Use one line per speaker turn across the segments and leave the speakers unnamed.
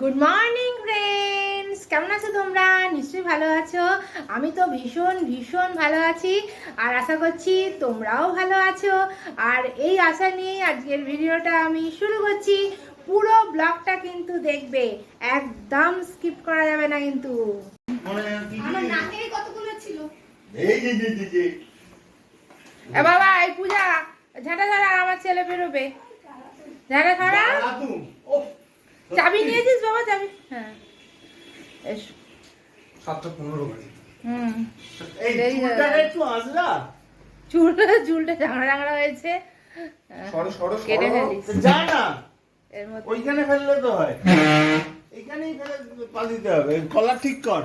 Good morning friends কেমন আছো তোমরা? নিশ্চয়ই ভালো আছো। আমি তো ভীষণ ভীষণ ভালো আছি আর আশা করছি তোমরাও ভালো আছো। আর এই আশা নিয়েই আজকের ভিডিওটা আমি শুরু করছি। পুরো ব্লগটা কিন্তু দেখবে। একদম স্কিপ করা যাবে না কিন্তু। আমার নাকে কতগুলো ছিল?
এই যে যে যে।
এ বাবা এই পূজা ঝাঁটা ধরা আমার ছেলে বেরোবে। ঝাঁটা ধরা
ওহ,
চাবি। নিয়েছিস বাবা চাবি হ্যাঁ এসো
সাতটা পনেরো বাজে।
হুম
এই
দেরি
চুলটাকে
গেল।
একটু আসলা?
চুলটা চুলটা চাংড়া চাংড়া হয়েছে কেটে ফেলিস।
না ওইখানে ফেললে তো হয় এইখানেই ফেলে হবে কলার ঠিক কর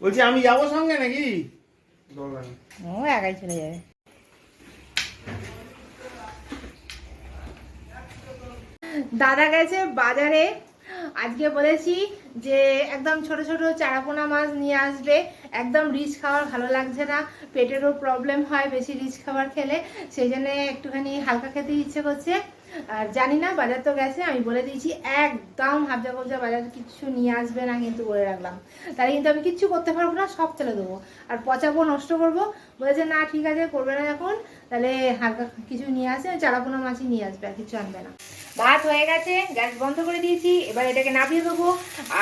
বলছি আমি যাব সঙ্গে নাকি।
ও একাই চলে যাবে দাদা গেছে বাজারে। আজকে বলেছি যে একদম ছোট ছোট চারাপোনা মাছ নিয়ে আসবে। একদম রিচ খাবার ভালো লাগছে না। পেটেরও প্রবলেম হয় বেশি রিচ খাবার খেলে। সেই জন্য একটুখানি হালকা খেতে ইচ্ছে করছে। আর জানি না, বাজার তো গেছে, আমি বলে দিয়েছি, একদম হাবজা কবজা বাজার কিছু নিয়ে আসবে না কিন্তু বলে রাখলাম। তাহলে কিন্তু আমি কিচ্ছু করতে পারব না, সব ফেলে দেবো। আর পচাবো, নষ্ট করব বলেছে না, ঠিক আছে, করবে না এখন, তাহলে হালকা কিছু নিয়ে আসে চারাপোনা মাছই নিয়ে আসবে, আর কিছু আনবে না। ভাত হয়ে গেছে, গ্যাস বন্ধ করে দিয়েছি, এবার এটাকে নামিয়ে দেবো।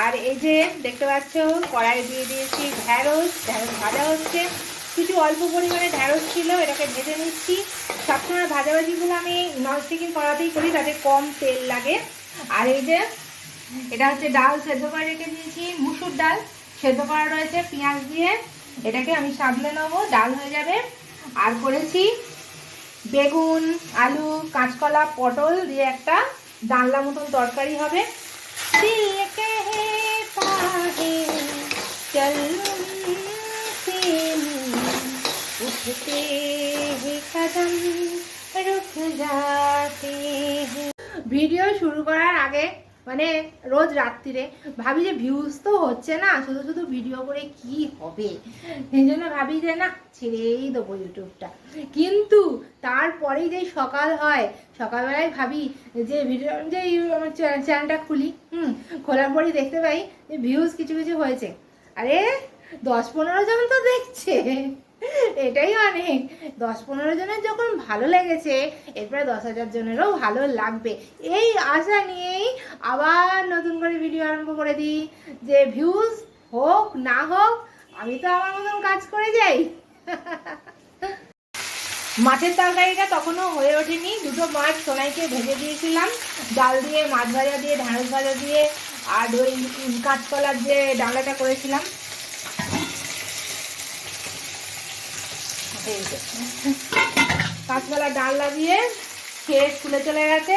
আর এই যে দেখতে পাচ্ছ কড়াই দিয়ে দিয়েছি ঢ্যাঁড়স ঢ্যাঁড়স ভাজা হচ্ছে। কিছু অল্প পরিমাণে ঢ্যাঁড়স ছিল, এটাকে ভেজে নিচ্ছি। সবসময় ভাজাভাজিগুলো আমি ননস্টিকিং করাতেই করি, তাতে কম তেল লাগে। আর এই যে, এটা হচ্ছে ডাল সেদ্ধ করে রেখে দিয়েছি, মুসুর ডাল সেদ্ধ করা রয়েছে, পেঁয়াজ দিয়ে। এটাকে আমি সাবলে নেব, ডাল হয়ে যাবে। আর করেছি বেগুন, আলু, কাঁচকলা, পটল দিয়ে একটা ডালনা মতন তরকারি হবে। দিল কে পাহে চলুন से उठते हैं कदम रुक जाते हैं ভিডিও শুরু করার আগে মানে রোজ রাত্রিরে ভাবি যে ভিউজ তো হচ্ছে না শুধু শুধু ভিডিও করে কি হবে সেই জন্য ভাবি যে না ছেড়েই দেবো ইউটিউবটা কিন্তু তারপরেই যে সকাল হয় সকালবেলায় ভাবি যে ভিডিও যে ইউ- আমার চ্যানেলটা খুলি হুম খোলার পরই দেখতে পাই যে ভিউজ কিছু কিছু হয়েছে আরে দশ পনেরো জন তো দেখছে এটাই অনেক। দশ পনেরো জনের যখন ভালো লেগেছে, এরপরে দশ হাজার জনেরও ভালো লাগবে। এই আশা নিয়েই আবার নতুন করে ভিডিও আরম্ভ করে দিই। যে ভিউজ হোক, না হোক, আমি তো আমার মতন কাজ করে যাই। মাছের তরকারিটা তখনও হয়ে ওঠেনি। দুটো মাছ সোনাইকে ভেজে দিয়েছিলাম। ডাল দিয়ে, মাছ ভাজা দিয়ে, ঢ্যাঁড়স ভাজা দিয়ে, আর ওই কাঁচকলার যে ডালাটা করেছিলাম। এই ডাল লাগিয়ে খেয়ে স্কুলে চলে গেছে।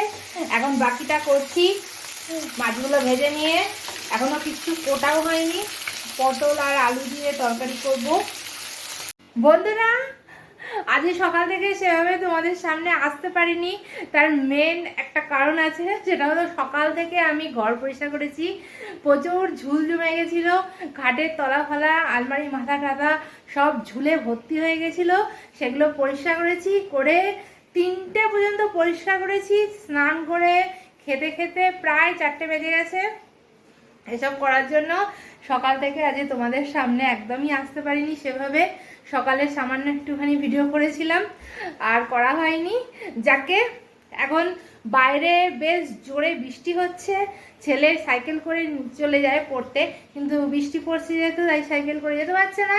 এখন বাকিটা করছি। মাছগুলো ভেজে নিয়ে। এখনও কিছু কোটাও হয়নি। পটল আর আলু দিয়ে তরকারি করব। বন্ধুরা আজকে সকাল থেকে সেভাবে তোমাদের সামনে আসতে পারিনি। তার মেন একটা কারণ আছে, সেটা হলো সকাল থেকে আমি ঘর পরিষ্কার করেছি। প্রচুর ঝুল জমে গেছিল, খাটের তলা ফলা, আলমারি মাথা টাথা সব ঝুলে ভর্তি হয়ে গেছিল। সেগুলো পরিষ্কার করেছি, করে তিনটে পর্যন্ত পরিষ্কার করেছি, স্নান করে খেতে খেতে প্রায় চারটে বেজে গেছে। এসব করার জন্য সকাল থেকে আজকে তোমাদের সামনে একদমই আসতে পারিনি সেভাবে। সকালে সামান্য একটুখানি ভিডিও করেছিলাম আর করা হয়নি। যাকে এখন বাইরে বেশ জোরে বৃষ্টি হচ্ছে ছেলে সাইকেল করে চলে যায় পড়তে কিন্তু বৃষ্টি পড়ছে যেহেতু তাই সাইকেল করে যেতে পারছে না।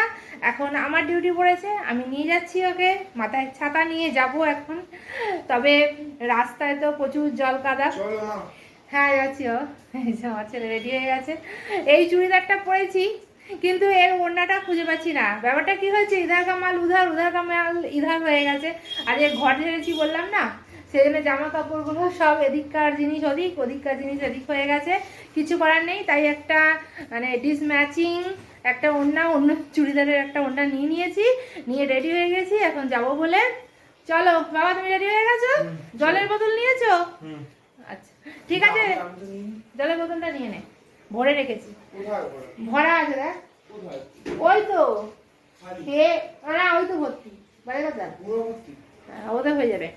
এখন আমার ডিউটি পড়েছে আমি নিয়ে যাচ্ছি ওকে মাথায় ছাতা নিয়ে যাব এখন। তবে রাস্তায় তো প্রচুর জল কাদা। হ্যাঁ যাচ্ছি ও। আমার ছেলে রেডি হয়ে গেছে। এই চুড়িদারটা পরেছি। কিন্তু এর ওড়নাটা খুঁজে পাচ্ছি না। ব্যাপারটা কি হয়েছে? ইধার কামাল উধার উধার কামাল ইধার হয়ে গেছে। আর এই ঘর ঝেড়েছি বললাম না সেই জন্য জামা কাপড়গুলো সব এদিককার জিনিস ওদিক ওদিককার জিনিস এদিক হয়ে গেছে। কিছু করার নেই তাই একটা মানে ডিসম্যাচিং একটা ওড়না অন্য চুড়িদারের একটা ওড়না নিয়ে নিয়েছি। নিয়ে রেডি হয়ে গেছি এখন যাব বলে। চলো বাবা তুমি রেডি হয়ে গেছো? জলের বোতল নিয়েছো? আচ্ছা ঠিক আছে। জলের বোতলটা নিয়ে নে। ভরে রেখেছি। ভরা? আছে দেখ। ওই তো। খেয়ে না ওই তো ভর্তি। বাইরে কথা?
ভর্তি?
ওদের হয়ে যাবে।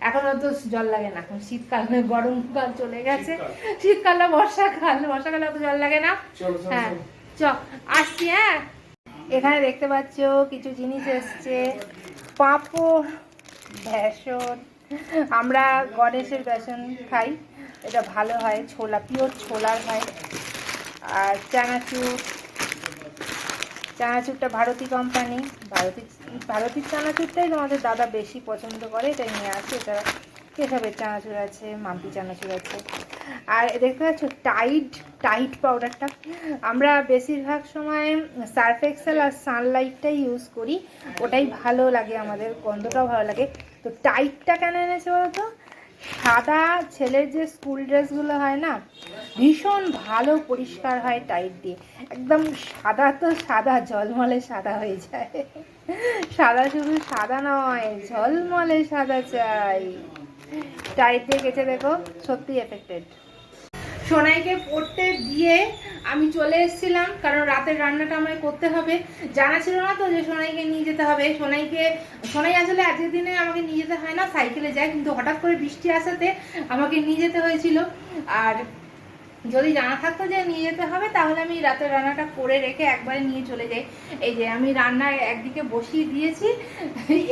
এখন অত জল লাগে না। এখন শীতকাল গরমকাল চলে গেছে। শীতকালে। বর্ষাকাল। বর্ষাকালে অত জল লাগে না। হ্যাঁ চ আসছি হ্যাঁ। এখানে দেখতে পাচ্ছ কিছু জিনিস এসছে। পাঁপড় বেসন। আমরা গণেশের বেসন খাই। এটা ভালো হয় ছোলা পিওর ছোলার হয়। আর চানাচুর, চানাচুরটা ভারতী কোম্পানি ভারতী, ভারতীর চানাচুরটাই তোমাদের দাদা বেশি পছন্দ করে, এটাই নিয়ে আসে। এছাড়া কেশবের চানাচুর আছে, মাম্পি চানাচুর আছে। আর দেখতে পাচ্ছ টাইট টাইট পাউডারটা আমরা বেশিরভাগ সময় সার্ফ এক্সেল আর সানলাইটটাই ইউজ করি। ওটাই ভালো লাগে আমাদের, গন্ধটাও ভালো লাগে। তো টাইটটা কেন এনেছে বলতো? সাদা ছেলের যে স্কুল ড্রেসগুলো হয় না, ভীষণ ভালো পরিষ্কার হয় টাইট দিয়ে। একদম সাদা তো সাদা জলমলে সাদা হয়ে যায়। সাদা শুধু সাদা নয়, ঝলমলে সাদা চাই। টাইট দিয়ে গেছে দেখো সত্যি এফেক্টেড সোনাইকে পড়তে দিয়ে আমি চলে এসেছিলাম, কারণ রাতের রান্নাটা আমায় করতে হবে। জানা ছিল না তো যে সোনাইকে নিয়ে যেতে হবে। সোনাইকে, সোনাই আসলে আজকের দিনে আমাকে নিয়ে যেতে হয় না, সাইকেলে যায়, কিন্তু হঠাৎ করে বৃষ্টি আসাতে আমাকে নিয়ে যেতে হয়েছিল। আর যদি জানা থাকতো যে নিয়ে যেতে হবে, তাহলে আমি রাতের রান্নাটা করে রেখে একবারে নিয়ে চলে যাই। এই যে আমি রান্না একদিকে বসিয়ে দিয়েছি,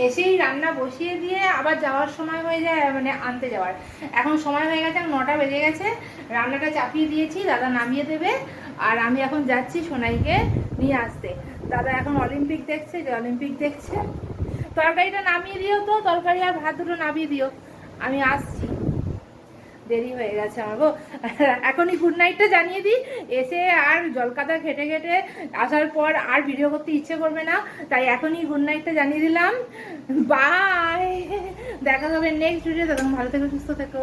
এসেই রান্না বসিয়ে দিয়ে আবার যাওয়ার সময় হয়ে যায় মানে আনতে যাওয়ার। এখন সময় হয়ে গেছে নটা বেজে গেছে, রান্নাটা চাপিয়ে দিয়েছি, দাদা নামিয়ে দেবে। আর আমি এখন যাচ্ছি সোনাইকে নিয়ে আসতে। দাদা এখন অলিম্পিক দেখছে, যে অলিম্পিক দেখছে। তরকারিটা নামিয়ে দিও তো, তরকারি আর ভাত দুটো নামিয়ে দিও। আমি আসছি। দেরি হয়ে গেছে আমার গো এখনই গুড নাইটটা জানিয়ে দিই। এসে আর জলকাতা খেটে খেটে আসার পর আর ভিডিও করতে ইচ্ছে করবে না। তাই এখনই গুড নাইটটা জানিয়ে দিলাম। বাই দেখা হবে নেক্সট ভিডিও তখন ভালো থেকো, সুস্থ থেকো।